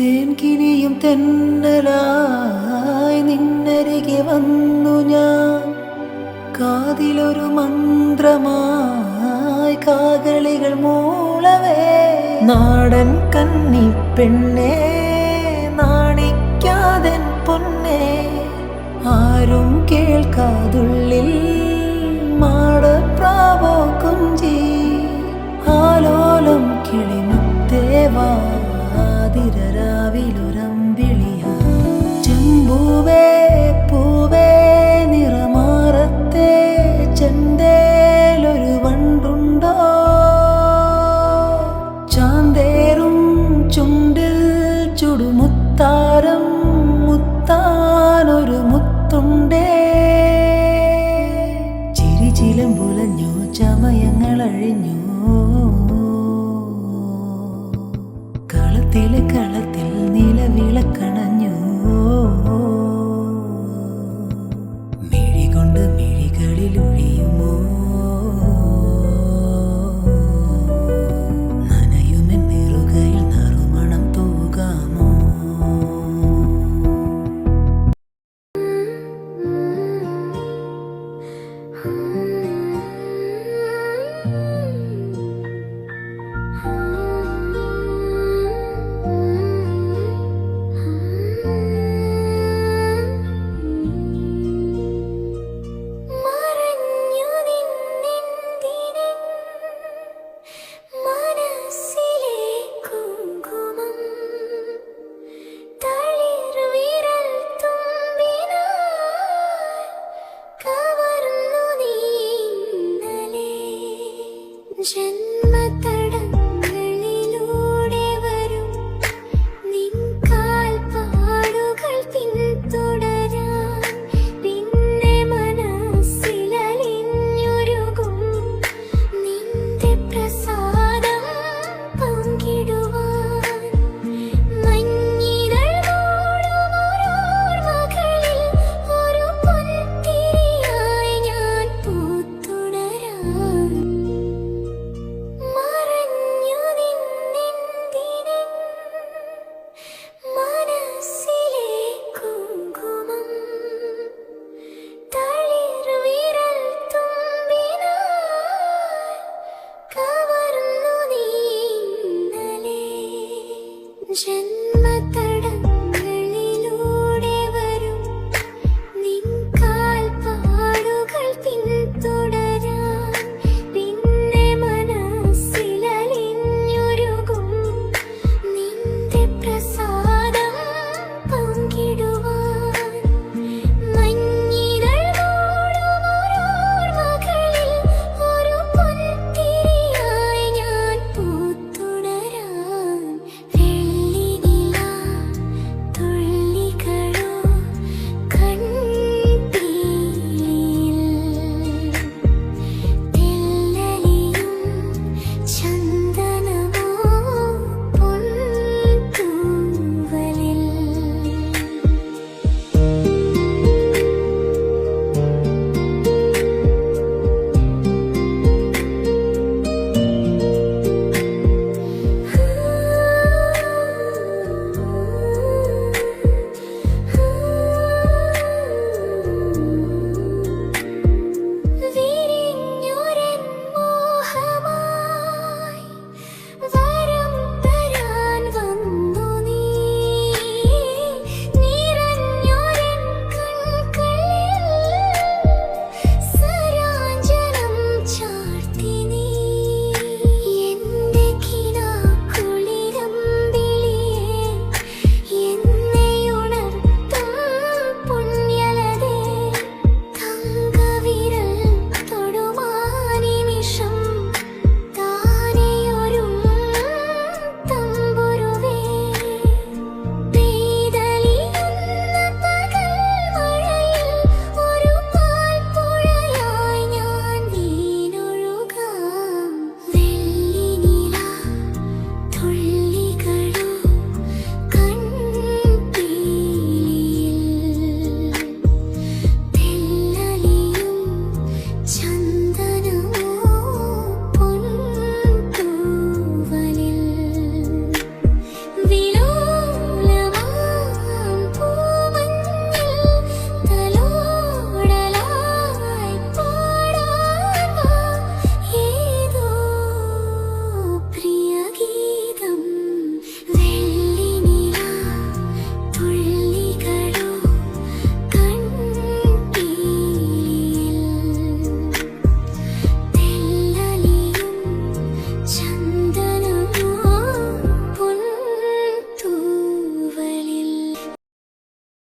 തേൻകിനിയും തെന്നലായി നിന്നരികെ വന്നു ഞാൻ. കാതിലൊരു മന്ത്രമായി കാകളികൾ മൂളവേ. നാടൻ കന്നി പെണ്ണേ. renew. 前